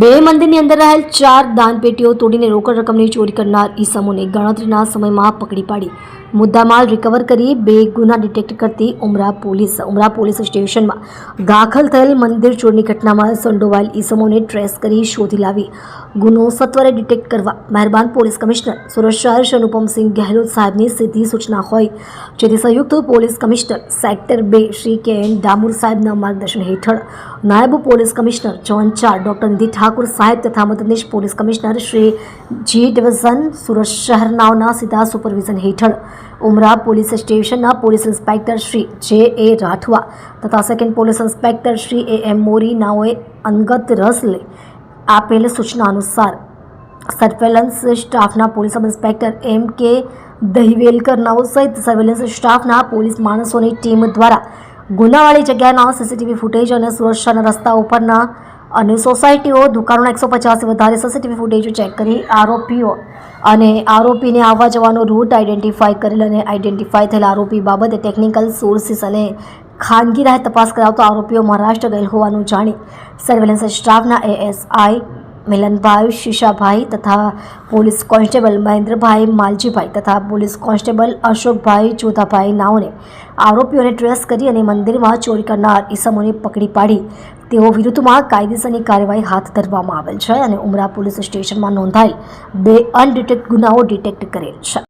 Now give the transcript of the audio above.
બે મંદિરની અંદર રહેલ ચાર દાનપેટીઓ તોડીને રોકડ રકમની ચોરી કરનાર ઈસમોને ગણતરીના સમયમાં પકડી પાડી. મુદ્દામાલ રિકવર કરી બે ગુના ડિટેક્ટ કરતી ઉમરા પોલીસ ઉમરા પોલીસ સ્ટેશનમાં દાખલ થયેલ મંદિર ચોરની ઘટનામાં સંડોવાયેલ ઈસમોને ટ્રેસ કરી શોધી લાવી. ગુનો સત્વરે ડિટેક્ટ કરવા મહેરબાન પોલીસ કમિશનર સુરત શહેર શ્રી અનુપમસિંહ ગહેલોત સાહેબની સીધી સૂચના હોય. જેથી સંયુક્ત પોલીસ કમિશનર સેક્ટર બે શ્રી કે એન ડામોર સાહેબના માર્ગદર્શન હેઠળ નાયબ પોલીસ કમિશનર ઝોન ચાર ડોક્ટર નિધિ ઠાકુર સાહેબ તથા મદદનીશ police commissioner Shri G division Surat શહેરનાઓના સીધા સુપરવિઝન હેઠળ ઉમરા પોલીસ સ્ટેશનના police inspector Shri J A Rathwa તથા second police inspector Shri A M Mori નાઓએ અંગત રસ લઈ આપેલ સૂચના અનુસાર સર્વેલન્સ સ્ટાફના પોલીસ સબ ઇન્સ્પેક્ટર એમ કે દહીવેલકરનાઓ સહિત સર્વેલન્સ સ્ટાફના પોલીસ માણસોની ટીમ દ્વારા ગુનાવાળી જગ્યાના સીસીટીવી ફૂટેજ અને સુરક્ષાના રસ્તા રસ્તાઓ પરના અને સોસાયટીઓ દુકાનોના એકસો પચાસથી વધારે સીસીટીવી ફૂટેજો ચેક કરી આરોપીઓ અને આરોપીને આવવા જવાનો રૂટ આઈડેન્ટિફાઈ કરેલ અને આઈડેન્ટિફાઈ થયેલ આરોપી બાબતે ટેકનિકલ સોર્સિસ અને ખાનગી રાહે તપાસ કરાવતો આરોપીઓ મહારાષ્ટ્ર ગયેલ હોવાનું જાણી સર્વેલન્સ સ્ટાફના એએસઆઈ મિલનભાઈ શીશાભાઈ તથા પોલીસ કોન્સ્ટેબલ મહેન્દ્રભાઈ માલજીભાઈ તથા પોલીસ કોન્સ્ટેબલ અશોકભાઈ જોધાભાઈ નાઓને આરોપીઓને ટ્રેસ કરી અને મંદિરમાં ચોરી કરનાર ઈસમોને પકડી પાડી. તેઓ વિરુદ્ધમાં કાયદેસરની કાર્યવાહી હાથ ધરવામાં આવેલ છે અને ઉમરા પોલીસ સ્ટેશનમાં નોંધાયેલ બે અનડિટેક્ટ ગુનાઓ ડિટેક્ટ કરેલ છે.